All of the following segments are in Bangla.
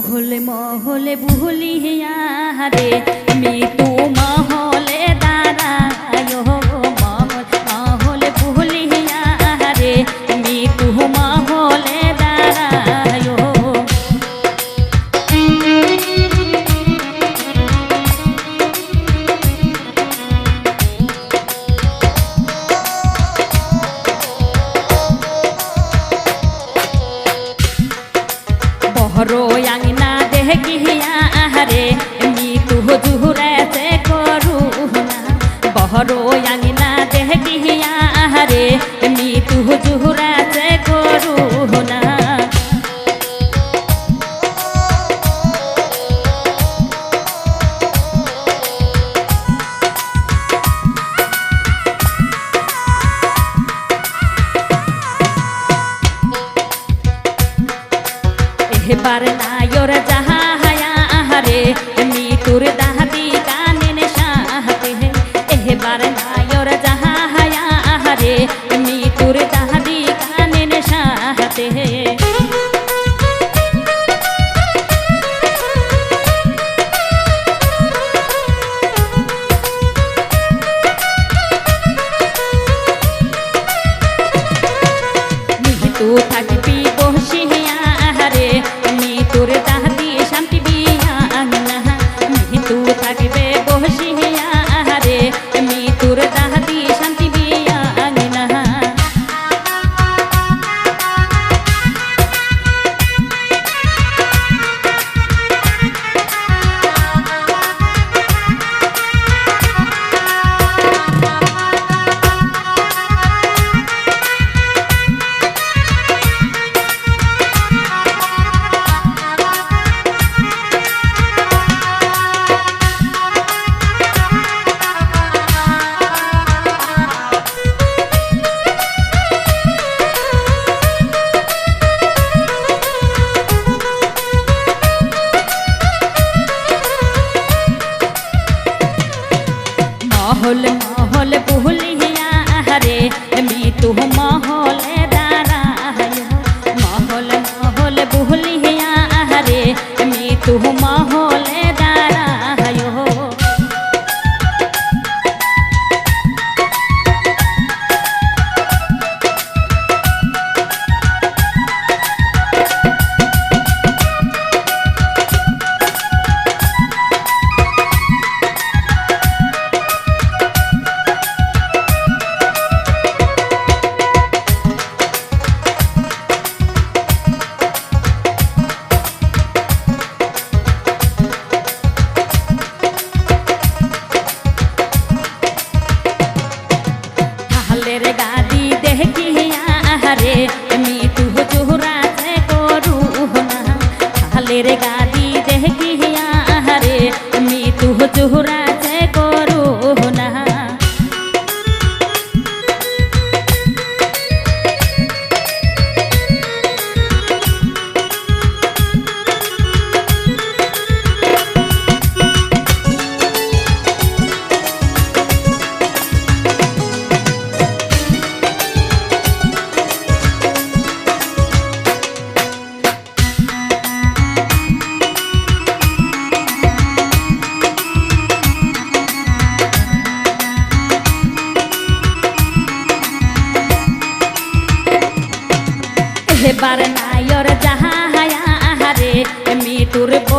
মহলে মহলে ভুলিয়া রে মৃত্যু মহল है कि মহল মহল বহুল হিয়া আহারে। রে মিঠু জোহরা সে করু না। হালের গাদি দেখি আহারে মিঠু জোহরা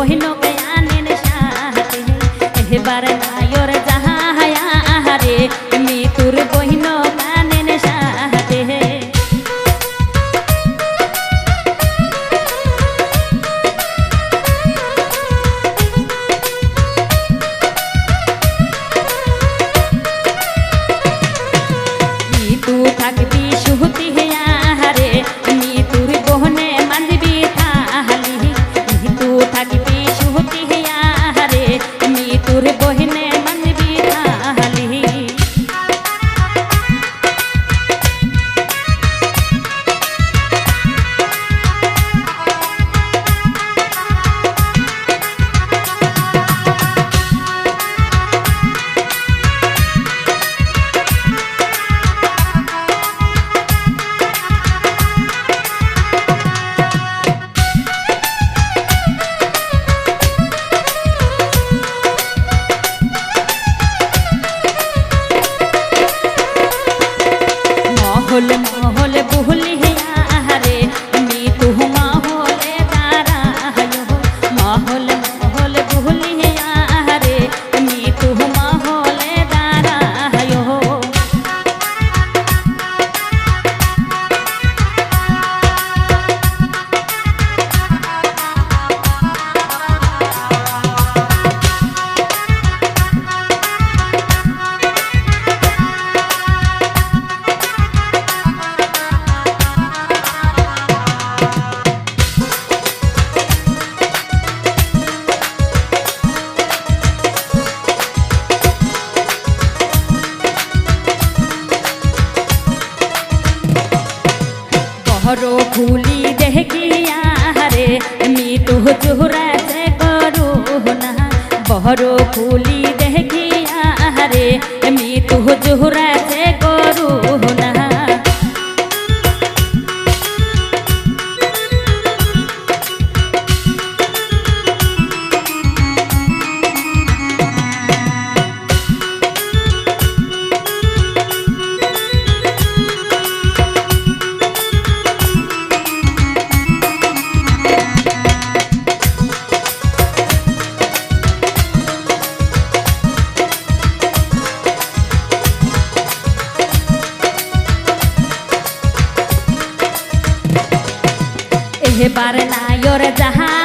वही लोग आने शाहते हैं। बार Colombia. ঘর খুলি দেখিয়া রে মি তো জোহরা করো না। বহর খুলি এবার না যাহা হায়া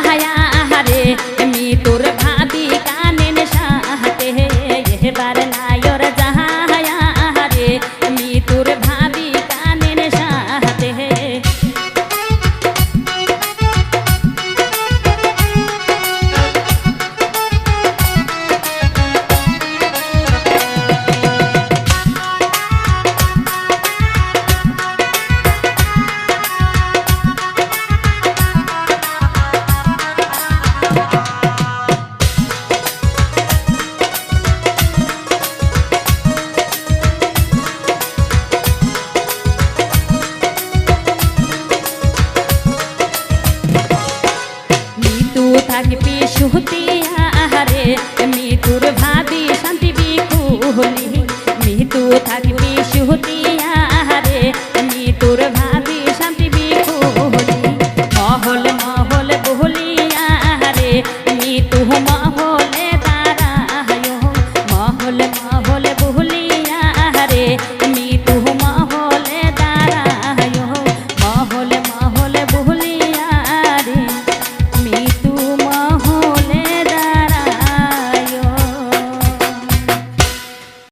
Charlie.